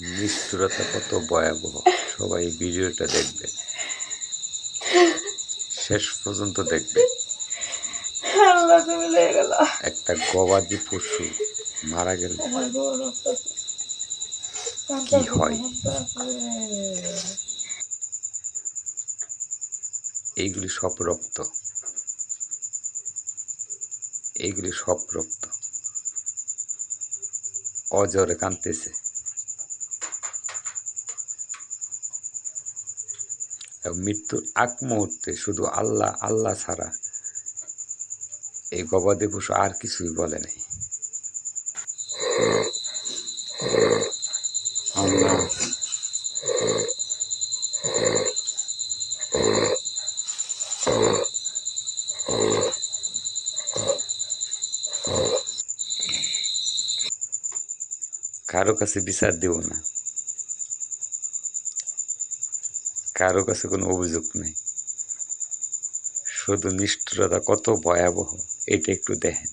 নিষ্ঠুরতা কত ভয়াবহ। সবাই ভিডিওটা দেখবে। শেষ পর্যন্ত দেখবে। একটা গবাদি পশু মারা গেল। কি হয়? এইগুলি সব রক্ত। এইগুলি সব রক্ত। অজরে কাঁদতেছে। মৃত্যুর আগ মুহূর্তে শুধু আল্লাহ আল্লাহ ছাড়া এই গবাদি পশু আর কিছুই বলে নাই। কারও কাছে বিচার দেব না। কারও কাছে কোনো অভিযোগ নেই। শুধু নিষ্ঠুরতা কত ভয়াবহ এটা একটু দেখেন।